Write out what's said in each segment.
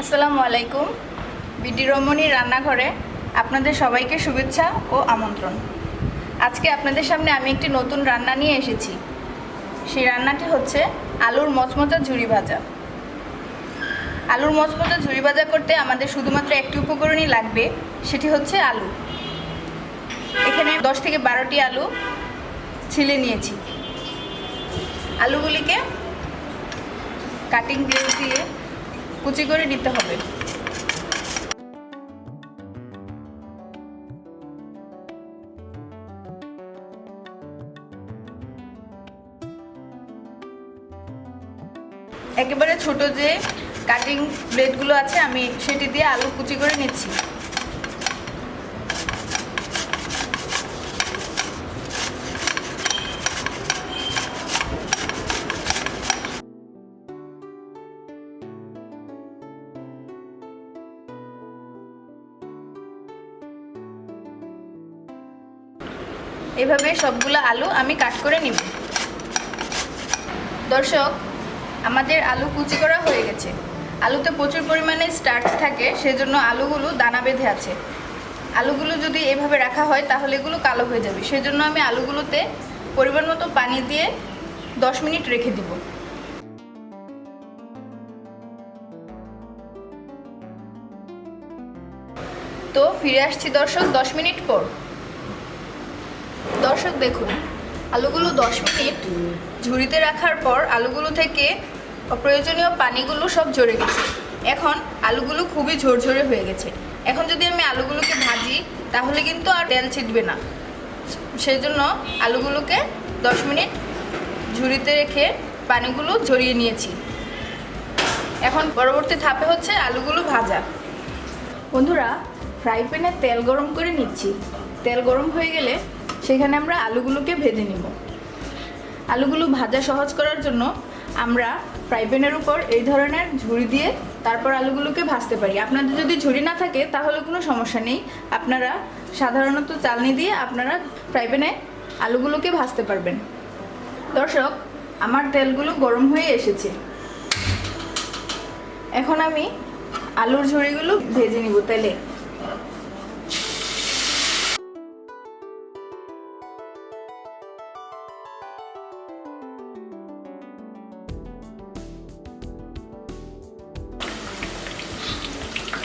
আসসালামু আলাইকুম। বিডি রমণী রান্নাঘরে আপনাদের সবাইকে শুভেচ্ছা ও আমন্ত্রণ। আজকে আপনাদের সামনে আমি একটি নতুন রান্না নিয়ে এসেছি। সেই রান্নাটি হচ্ছে আলুর মচমচা ঝুরি ভাজা। আলুর মচমচা ঝুরি ভাজা করতে আমাদের শুধুমাত্র একটি উপকরণই লাগবে, সেটি হচ্ছে আলু। এখানে দশ থেকে বারোটি আলু ছিলে নিয়েছি। আলুগুলিকে কাটিং গ্লেজ দিয়ে কুচি করে নিতে হবে। একেবারে ছোট যে কাটিং ব্লেডগুলো আছে, আমি সেটি দিয়ে আলু কুচি করে নিচ্ছি। এভাবে সবগুলো আলু আমি কাট করে নিব। দর্শক, আমাদের আলু কুচি করা হয়ে গেছে। আলুতে প্রচুর পরিমাণে স্টার্চ থাকে, সেজন্য আলুগুলো দানা বেঁধে আছে। আলুগুলো যদি এভাবে রাখা হয়, তাহলে এগুলো কালো হয়ে যাবে। সেজন্য আমি আলুগুলোতে পরিমাণ মতো পানি দিয়ে দশ মিনিট রেখে দিব। তো ফিরে আসছি দর্শক, দশ মিনিট পর। দর্শক দেখুন, আলুগুলো দশ মিনিট ঝুড়িতে রাখার পর আলুগুলো থেকে অপ্রয়োজনীয় পানিগুলো সব ঝরে গেছে। এখন আলুগুলো খুবই ঝরঝরে হয়ে গেছে। এখন যদি আমি আলুগুলোকে ভাজি, তাহলে কিন্তু আর তেল ছিটবে না। সেই জন্য আলুগুলোকে দশ মিনিট ঝুড়িতে রেখে পানিগুলো ঝরিয়ে নিয়েছি। এখন পরবর্তী ধাপে হচ্ছে আলুগুলো ভাজা। বন্ধুরা, ফ্রাই প্যানে তেল গরম করে নিচ্ছি। তেল গরম হয়ে গেলে সেখানে আমরা আলুগুলোকে ভেজে নিব। আলুগুলো ভাজা সহজ করার জন্য আমরা ফ্রাই প্যানের উপর এই ধরনের ঝুড়ি দিয়ে তারপর আলুগুলোকে ভাজতে পারি। আপনাদের যদি ঝুড়ি না থাকে, তাহলে কোনো সমস্যা নেই। আপনারা সাধারণত চালনি দিয়ে আপনারা ফ্রাই প্যানে আলুগুলোকে ভাজতে পারবেন। দর্শক, আমার তেলগুলো গরম হয়ে এসেছে। এখন আমি আলুর ঝুড়িগুলো ভেজে নিব তেলে।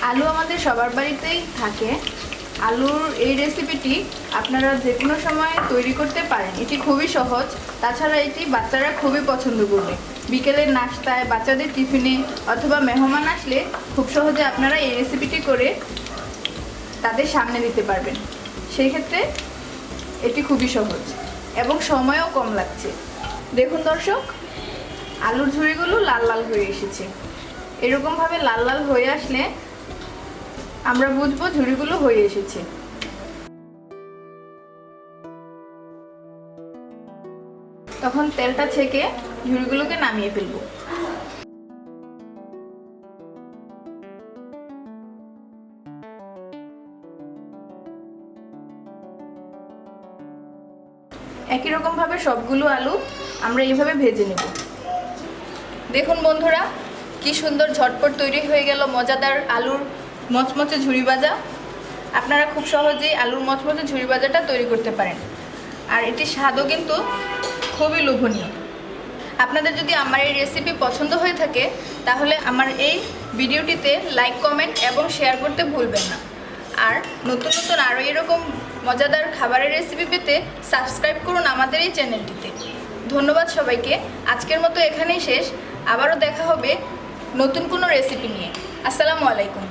আলু আমাদের সবার বাড়িতেই থাকে। আলুর এই রেসিপিটি আপনারা যে কোনো সময় তৈরি করতে পারেন। এটি খুবই সহজ। তাছাড়া এটি বাচ্চারা খুবই পছন্দ করবে। বিকেলের নাস্তায়, বাচ্চাদের টিফিনে অথবা মেহমান আসলে খুব সহজে আপনারা এই রেসিপিটি করে তাদের সামনে দিতে পারবেন। সেই ক্ষেত্রে এটি খুবই সহজ এবং সময়ও কম লাগছে। দেখুন দর্শক, আলুর ঝুড়িগুলো লাল লাল হয়ে এসেছে। এরকমভাবে লাল লাল হয়ে আসলে আমরা বুঝব ঝুড়িগুলো হয়ে এসেছে। তখন তেলটা ছেঁকে ঝুড়িগুলোকে নামিয়ে ফেলব। একই রকমভাবে সবগুলো আলু আমরা এইভাবে ভেজে নেব। দেখুন বন্ধুরা, কি সুন্দর ঝটপট তৈরি হয়ে গেল, মজাদার আলুর মচমচে ঝুড়ি ভাজা। আপনারা খুব সহজেই আলুর মচমচে ঝুড়ি ভাজাটা তৈরি করতে পারেন। আর এটির স্বাদও কিন্তু খুবই লোভনীয়। আপনাদের যদি আমার এই রেসিপি পছন্দ হয়ে থাকে, তাহলে আমার এই ভিডিওটিতে লাইক কমেন্ট এবং শেয়ার করতে ভুলবেন না। আর নতুন নতুন আরও এরকম মজাদার খাবারের রেসিপি পেতে সাবস্ক্রাইব করুন আমাদের এই চ্যানেলটিতে ধন্যবাদ সবাইকে। আজকের মতো এখানেই শেষ। আবারও দেখা হবে নতুন কোনো রেসিপি নিয়ে। আসসালামু আলাইকুম।